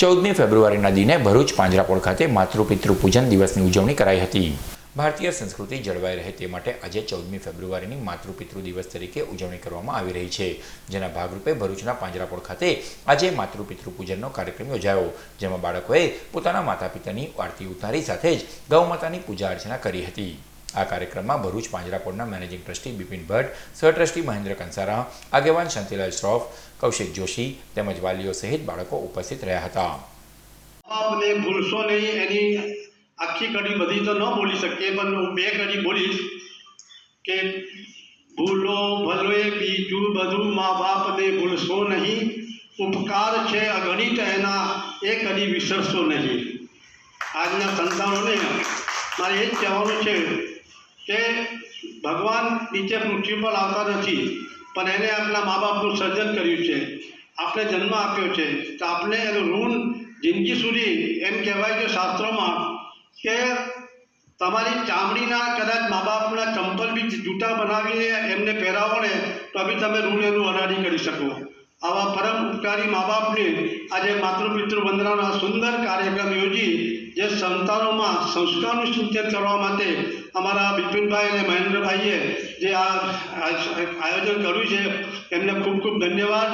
ચૌદમી ફેબ્રુઆરીના દિને ભરૂચ પાંજરાપોળ ખાતે માતૃપિતૃ પૂજન દિવસની ઉજવણી કરાઈ હતી. ભારતીય સંસ્કૃતિ જળવાઈ રહે તે માટે આજે ચૌદમી ફેબ્રુઆરીની માતૃપિતૃ દિવસ તરીકે ઉજવણી કરવામાં આવી રહી છે. જેના ભાગરૂપે ભરૂચના પાંજરાપોળ ખાતે આજે માતૃપિતૃ પૂજનનો કાર્યક્રમ યોજાયો, જેમાં બાળકોએ પોતાના માતા પિતાની આરતી ઉતારી સાથે જ ગૌમાતાની પૂજા અર્ચના કરી હતી. આ કાર્યક્રમમાં ભરૂચ પાંજરાપોળના મેનેજિંગ ટ્રસ્ટી બિપિન ભટ્ટ, સહ ટ્રસ્ટી મહેન્દ્ર કંસારા, આગેવાન શાંતિલાલ શ્રોફ, કૌશિક જોશી તેમજ વાલીઓ સહિત બાળકો ઉપસ્થિત રહ્યા હતા. આપને ભૂલશો નહીં, એની આખી કડી બધી તો ન બોલી શકીએ, પણ હું બે કડી બોલીશ કે ભૂલો ભલોએ બીજું બધું મા બાપને ભૂલશો નહીં, ઉપકાર છે અગણિત, એના એ કદી વિસરશો નહીં. આજના સંતાનોને મારે એ જ કહેવાનું છે કે ભગવાન નીચે પૃથ્વી પર આવતા નથી, પણ એને આપણા મા બાપનું સર્જન કર્યું છે. આપણે જન્મ આપ્યો છે. તો આપણે એનું ઋણ જિંદગી સુધી એમ કહેવાય છે શાસ્ત્રોમાં કે તમારી ચામડીના કદાચ મા બાપના ચંપલ બી જૂતા બનાવીને એમને પહેરાવો ને, તો બી તમે ઋણ એનું અડાડી કરી શકો. આવા પરમ ઉપકારી મા બાપને આજે માતૃપિતૃ વંદનાનો સુંદર કાર્યક્રમ યોજી, જે સંતાનોમાં સંસ્કારનું સિંચન કરવા માટે અમારા બિપિનભાઈ અને મહેન્દ્રભાઈએ જે આ આ- આયોજન કર્યું છે, એમને ખૂબ ખૂબ ધન્યવાદ.